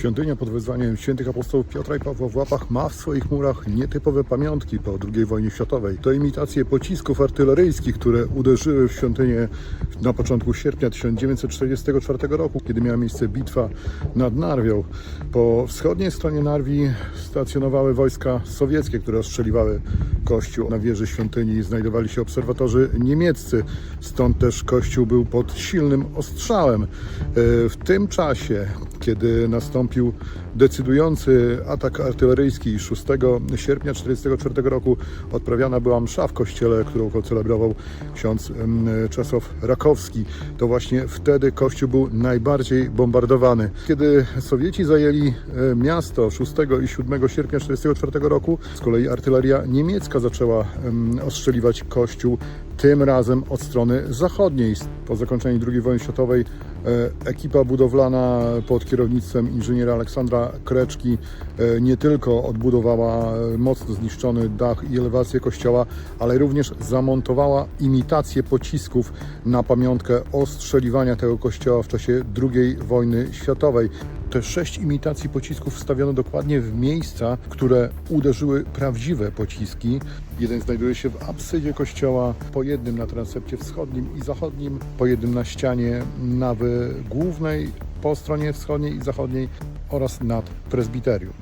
świątynia pod wezwaniem świętych apostołów Piotra i Pawła w Łapach ma w swoich murach nietypowe pamiątki po II wojnie światowej. To imitacje pocisków artyleryjskich, które uderzyły w świątynię na początku sierpnia 1944 roku, kiedy miała miejsce bitwa nad Narwią. Po wschodniej stronie Narwi stacjonowały wojska sowieckie, które ostrzeliwały kościół. Na wieży świątyni znajdowali się obserwatorzy niemieccy, stąd też kościół był pod silnym ostrzałem. E, W tym czasie, kiedy nastąpił decydujący atak artyleryjski 6 sierpnia 1944 roku, odprawiana była msza w kościele, którą celebrował ksiądz Czesław Rakowski. To właśnie wtedy kościół był najbardziej bombardowany. Kiedy Sowieci zajęli e, miasto 6 i 7 sierpnia 1944 roku, z kolei artyleria niemiecka zaczęła ostrzeliwać kościół, tym razem od strony zachodniej. Po zakończeniu II wojny światowej e, ekipa budowlana pod kierownictwem inżyniera Aleksandra Kreczki e, nie tylko odbudowała e, mocno zniszczony dach i elewację kościoła, ale również zamontowała imitację pocisków na pamiątkę ostrzeliwania tego kościoła w czasie II wojny światowej. Te sześć imitacji pocisków wstawiono dokładnie w miejsca, które uderzyły prawdziwe pociski. Jeden znajduje się w absydzie kościoła, po jednym na transepcie wschodnim i zachodnim, po jednym na ścianie nawy głównej, po stronie wschodniej i zachodniej oraz nad prezbiterium.